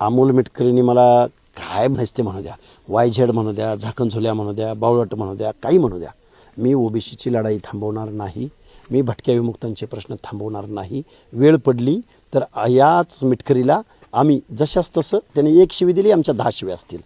अमोल मिटकरींनी मला काय म्हणायचं ते म्हणू द्या. वाय झेड म्हणू द्या झाकणझोल्या म्हणू द्या बावळट म्हणू द्या काही म्हणू द्या. मी ओबीसीची लढाई थांबवणार नाही. मी भटक्या विमुक्तांचे प्रश्न थांबवणार नाही. वेळ पडली तर याच मिटकरीला आम्ही जशास तसं त्याने एक शिवी दिली आमच्या दहा शिव्या असतील.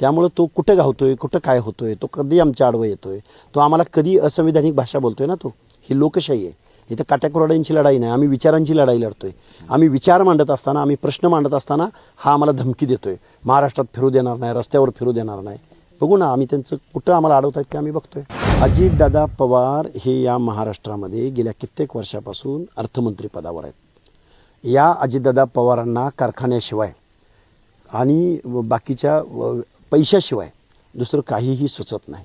त्यामुळं तो कुठं गावतोय कुठं काय होतोय तो कधी आमच्या आडवं येतोय. तो आम्हाला कधी असंविधानिक भाषा बोलतोय ना तो. ही लोकशाही आहे. इथं काट्याकुराड्यांची लढाई नाही. आम्ही विचारांची लढाई लढतोय. आम्ही विचार मांडत असताना आम्ही प्रश्न मांडत असताना हा आम्हाला धमकी देतोय. महाराष्ट्रात फिरू देणार नाही रस्त्यावर फिरू देणार नाही. बघू ना आम्ही त्यांचं कुठं आम्हाला अडवतात की आम्ही बघतोय. अजितदादा पवार हे या महाराष्ट्रामध्ये गेल्या कित्येक वर्षापासून अर्थमंत्री पदावर आहेत. या अजितदादा पवारांना कारखान्याशिवाय आणि व बाकीच्या व- पैशाशिवाय दुसरं काहीही सुचत नाही.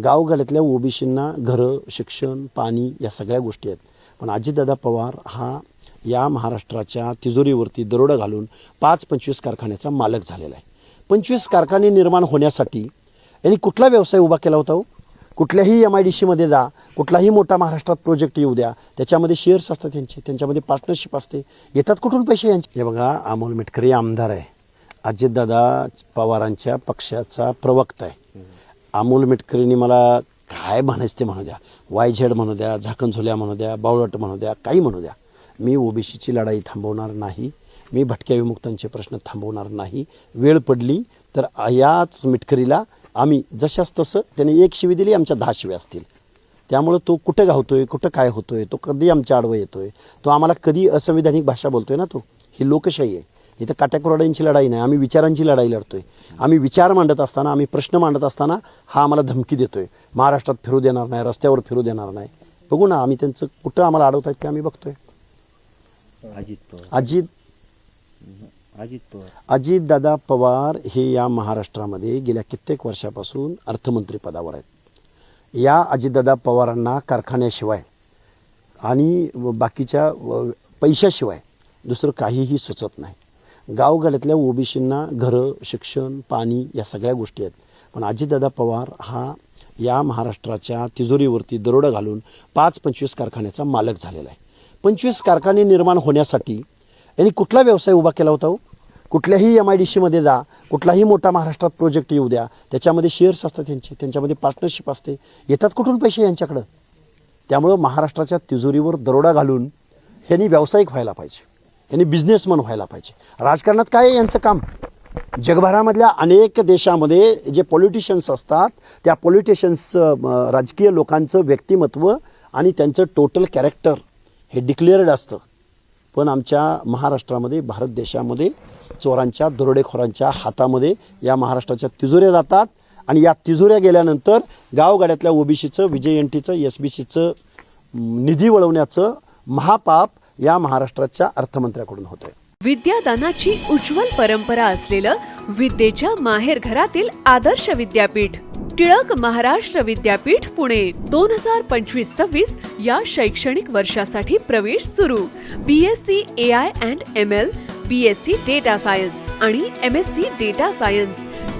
गावगाड्यातल्या ओबीसींना घरं शिक्षण पाणी या सगळ्या गोष्टी आहेत. पण अजितदादा पवार हा या महाराष्ट्राच्या तिजोरीवरती दरोडा घालून पाच पंचवीस कारखान्याचा मालक झालेला आहे. पंचवीस कारखाने निर्माण होण्यासाठी यांनी कुठला व्यवसाय उभा केला होता हो? कुठल्याही एम आय डी सीमध्ये जा कुठलाही मोठा महाराष्ट्रात प्रोजेक्ट येऊ द्या त्याच्यामध्ये शेअर्स असतात त्यांचे त्यांच्यामध्ये पार्टनरशिप असते. येतात कुठून पैसे यांचे? हे बघा अमोल मिटकरी आमदार आहे. अजितदादा पवारांच्या पक्षाचा प्रवक्ता आहे. अमोल मिटकरींनी मला काय म्हणायचं ते म्हणू द्या. वाय झेड म्हणू द्या झाकणझोल्या म्हणू द्या बावळट म्हणू द्या काही म्हणू द्या. मी ओबीसीची लढाई थांबवणार नाही. मी भटक्या विमुक्तांचे प्रश्न थांबवणार नाही. वेळ पडली तर याच मिटकरीला आम्ही जशास तसं त्याने एक शिवी दिली आमच्या दहा शिव्या असतील. त्यामुळं तो कुठं गावतोय कुठं काय होतोय तो कधी आमच्या आडवं येतोय तो आम्हाला कधी असंविधानिक भाषा बोलतोय ना तो. ही लोकशाही आहे. इथं काट्याकुराड्यांची लढाई नाही आम्ही विचारांची लढाई लढतोय. आम्ही विचार मांडत असताना आम्ही प्रश्न मांडत असताना हा आम्हाला धमकी देतोय. महाराष्ट्रात फिरू देणार नाही रस्त्यावर फिरू देणार नाही. बघू ना आम्ही त्यांचं कुठं आम्हाला अडवतात की आम्ही बघतोय. अजित पवार. अजित अजित पवार. अजितदादा पवार हे या महाराष्ट्रामध्ये गेल्या कित्येक वर्षापासून अर्थमंत्री पदावर आहेत. या अजितदादा पवारांना कारखान्याशिवाय आणि बाकीच्या पैशाशिवाय दुसरं काहीही सुचत नाही. गावगाड्यातल्या ओबीसींना घरं शिक्षण पाणी या सगळ्या गोष्टी आहेत. पण अजितदादा पवार हा या महाराष्ट्राच्या तिजोरीवरती दरोडा घालून पाच पंचवीस कारखान्याचा मालक झालेला आहे. पंचवीस कारखाने निर्माण होण्यासाठी यांनी कुठला व्यवसाय उभा केला होता हो? कुठल्याही एम आय डी सीमध्ये जा कुठलाही मोठा महाराष्ट्रात प्रोजेक्ट येऊ द्या त्याच्यामध्ये शेअर्स असतात त्यांचे त्यांच्यामध्ये पार्टनरशिप असते. येतात कुठून पैसे यांच्याकडं? त्यामुळं महाराष्ट्राच्या तिजोरीवर दरोडा घालून ह्यांनी व्यावसायिक व्हायला पाहिजे. यांनी बिझनेसमन व्हायला पाहिजे. राजकारणात काय आहे यांचं काम? जगभरामधल्या अनेक देशामध्ये जे पॉलिटिशियन्स असतात त्या पॉलिटिशियन्सचं राजकीय लोकांचं व्यक्तिमत्व आणि त्यांचं टोटल कॅरेक्टर हे डिक्लेअर्ड असतं. पण आमच्या महाराष्ट्रामध्ये भारत देशामध्ये चोरांच्या दरोडेखोरांच्या हातामध्ये या महाराष्ट्राच्या तिजोऱ्या जातात आणि या तिजोऱ्या गेल्यानंतर गावगाड्यातल्या ओबीसीचं विजय एन टीचं एस बी सीचं निधी वळवण्याचं महापाप या महाराष्ट्राच्या अर्थमंत्र्याकडून होते विद्यादानाची उज्ज्वल परंपरा असलेलं विद्येच्या माहेर घरातील आदर्श विद्यापीठ टिळक महाराष्ट्र विद्यापीठ पुणे दोन हजार पंचवीस सव्वीस या शैक्षणिक वर्षासाठी प्रवेश सुरू. B S C A I and M L B S C data science आणि M S C data science